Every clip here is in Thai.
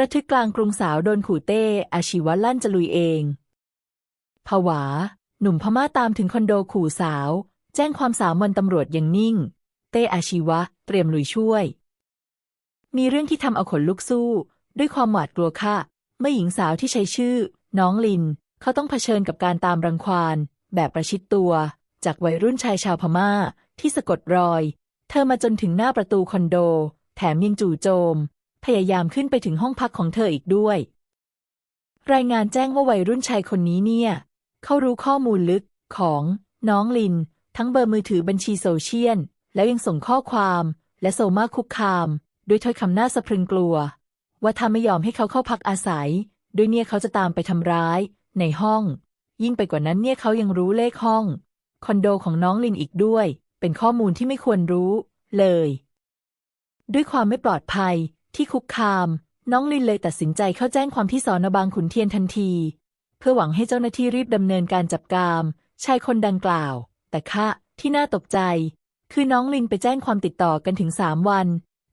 ระทึกกลางกรุงสาวโดนขู่เต้อาชีวะลั่นจะลุยเอง ผวา หนุ่มพม่าตามถึงคอนโดขู่สาว แจ้งความสามวันตำรวจยังนิ่ง เต้อาชีวะ เตรียมลุยช่วย มีเรื่องที่ทำเอาขนลุกสู้ ด้วยความหวาดกลัวค่ะเมื่อหญิงสาวที่ใช้ชื่อ น้องลิน เขาต้องเผชิญกับการตามรังควานแบบประชิดตัว จากวัยรุ่นชายชาวพม่าที่สะกดรอย เธอมาจนถึงหน้าประตูคอนโด แถมยังจู่โจม พยายามขึ้นไปถึงห้องพักของเธออีกด้วย รายงานแจ้งว่าวัยรุ่นชายคนนี้เนี่ย เขารู้ข้อมูลลึกของน้องลิน ทั้งเบอร์มือถือบัญชีโซเชียลแล้วยังส่งข้อความและโซมาคุกคาม ด้วยถ้อยคำน่าสะพรึงกลัว ว่าถ้าไม่ยอมให้เขาเข้าพักอาศัยโดยเนี่ยเขาจะตามไปทำร้าย ในห้อง ยิ่งไปกว่านั้นเนี่ยเขายังรู้เลขห้อง คอนโดของน้องลินอีกด้วย เป็นข้อมูลที่ไม่ควรรู้ เลย ด้วยความไม่ปลอดภัย ที่คุกคาม น้องลินเลยตัดสินใจเข้าแจ้งความที่สอนบางขุนเทียนทันที เพื่อหวังให้เจ้าหน้าที่รีบดำเนินการจับกาม ชายคนดังกล่าว แต่ค่ะที่น่าตกใจ คือน้องลินไปแจ้งความติดต่อกันถึงสามวัน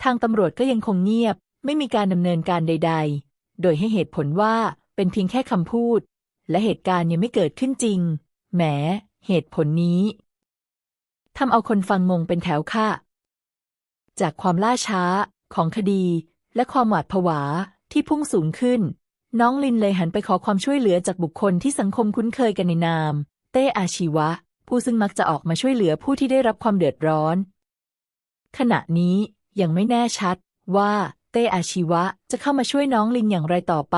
ทางตำรวจก็ยังคงเงียบ ไม่มีการดำเนินการใด ๆ โดยให้เหตุผลว่าเป็นเพียงแค่คำพูด และเหตุการณ์ยังไม่เกิดขึ้นจริงแหม เหตุผลนี้ทำเอาคนฟังงงเป็นแถวค่ะ จากความล่าช้าของคดี และความหวาดผวาที่พุ่งสูงขึ้น น้องลินเลยหันไปขอความช่วยเหลือจากบุคคลที่สังคมคุ้นเคยกันในนาม เต้อาชีวะ ผู้ซึ่งมักจะออกมาช่วยเหลือผู้ที่ได้รับความเดือดร้อน ขณะนี้ยังไม่แน่ชัดว่าเต้อาชีวะจะเข้ามาช่วยน้องลินอย่างไรต่อไป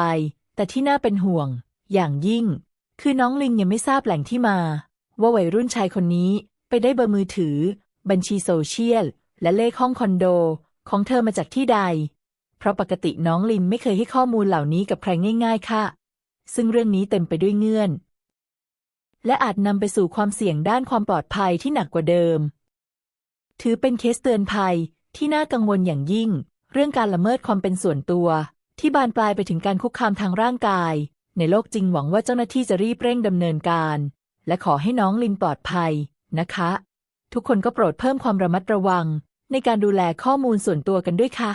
แต่ที่น่าเป็นห่วง อย่างยิ่ง คือน้องลินยังไม่ทราบแหล่งที่มา ว่าวัยรุ่นชายคนนี้ไปได้เบอร์มือถือ บัญชีโซเชียล และเลขห้องคอนโด ของเธอมาจากที่ใด ราะปกติน้องลินไม่เคยให้ข้อมูลเหล่านี้กับใครง่าย ๆ ค่ะ ซึ่งเรื่องนี้เต็มไปด้วยเงื่อน และอาจนำไปสู่ความเสี่ยงด้านความปลอดภัยที่หนักกว่าเดิม ถือเป็นเคสเตือนภัยที่น่ากังวลอย่างยิ่ง เรื่องการละเมิดความเป็นส่วนตัว ที่บานปลายไปถึงการคุกคามทางร่างกาย ในโลกจริงหวังว่าเจ้าหน้าที่จะรีบเร่งดำเนินการ และขอให้น้องลินปลอดภัยนะคะ ทุกคนก็โปรดเพิ่มความระมัดระวัง ในการดูแลข้อมูลส่วนตัวกันด้วยค่ะ